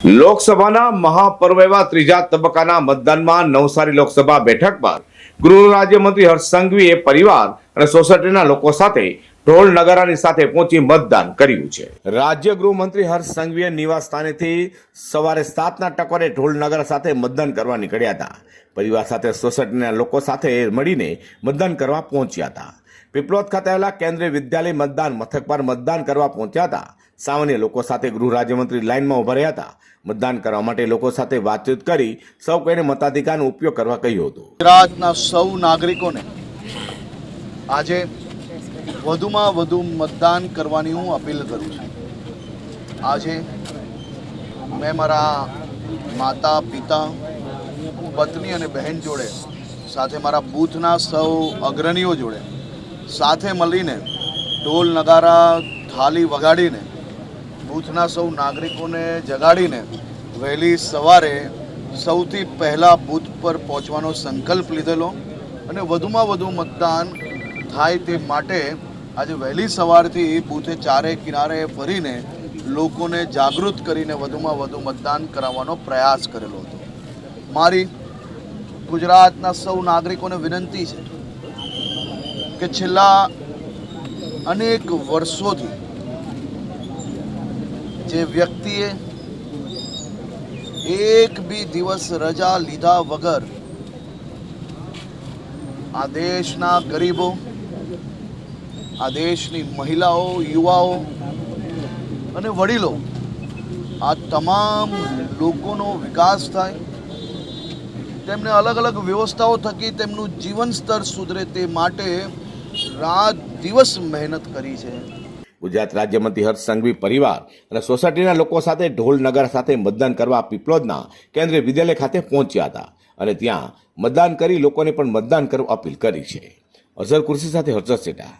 લોકસભાના મહાપર્વ એવા ત્રીજા તબક્કાના મતદાનમાં નવસારી લોકસભા બેઠક પર ગૃહ રાજ્યમંત્રી હર્ષ સંઘવીએ પરિવાર અને સોસાયટીના લોકો સાથે ઢોલ નગારાની સાથે પહોંચી મતદાન કર્યું છે. રાજ્ય ગૃહમંત્રી હર્ષ સંઘવીએ નિવાસ સ્થાનેથી સવારે સાતના ટકોરે ઢોલ નગર સાથે મતદાન કરવા નીકળ્યા હતા. પરિવાર સાથે સોસાયટીના લોકો સાથે મળીને મતદાન કરવા પહોંચ્યા હતા. પીપલોદ ખાતે આવેલા કેન્દ્રીય વિદ્યાલય મતદાન મથક પર મતદાન કરવા પહોંચ્યા હતા. સામાન્ય લોકો સાથે ગૃહ રાજ્યમંત્રી લાઇનમાં ઊભા રહ્યા હતા. મતદાન કરવા માટે લોકો સાથે વાતચીત કરી સૌ કોઈને મતાધિકારનો ઉપયોગ કરવા કહ્યું હતું. ગુજરાતના સૌ નાગરિકોને આજે વધુમાં વધુ મતદાન કરવાની હું અપીલ કરું છું. આજે મેં મારા માતા, પિતા, પત્ની અને બહેન જોડે, સાથે મારા બૂથના સૌ અગ્રણીઓ જોડે, સાથે મળીને ઢોલ નગારા, થાલી વગાડીને, બૂથના સૌ નાગરિકોને જગાડીને વહેલી સવારે સૌથી પહેલાં બૂથ પર પહોંચવાનો સંકલ્પ લીધેલો અને વધુમાં વધુ મતદાન થાય તે માટે આજે વહેલી સવારથી બૂથે ચારે કિનારે ફરીને લોકોને જાગૃત કરીને વધુમાં વધુ મતદાન કરાવવાનો પ્રયાસ કરેલો હતો. મારી ગુજરાતના સૌ નાગરિકોને વિનંતી છે કે છેલ્લા અનેક વર્ષોથી જે વ્યક્તિએ એક બી દિવસ રજા લીધા વગર આ દેશના ગરીબો આ દેશની મહિલાઓ, યુવાઓ અને વડીલો, આ તમામ લોકોનો વિકાસ થાય, તેમને અલગ અલગ વ્યવસ્થાઓ થકી તેમનું જીવન સ્તર સુધરે તે માટે રાત દિવસ મહેનત કરી છે. ગુજરાત રાજ્યમંત્રી હર્ષ સંઘવી પરિવાર અને સોસાયટીના લોકો સાથે ઢોલનગર સાથે મતદાન કરવા પીપલોદના કેન્દ્રીય વિદ્યાલય ખાતે પહોંચ્યા હતા અને ત્યાં મતદાન કરી લોકોને પણ મતદાન કરવા અપીલ કરી છે. અઝર કુર્સી સાથે હર્ષદ સેટા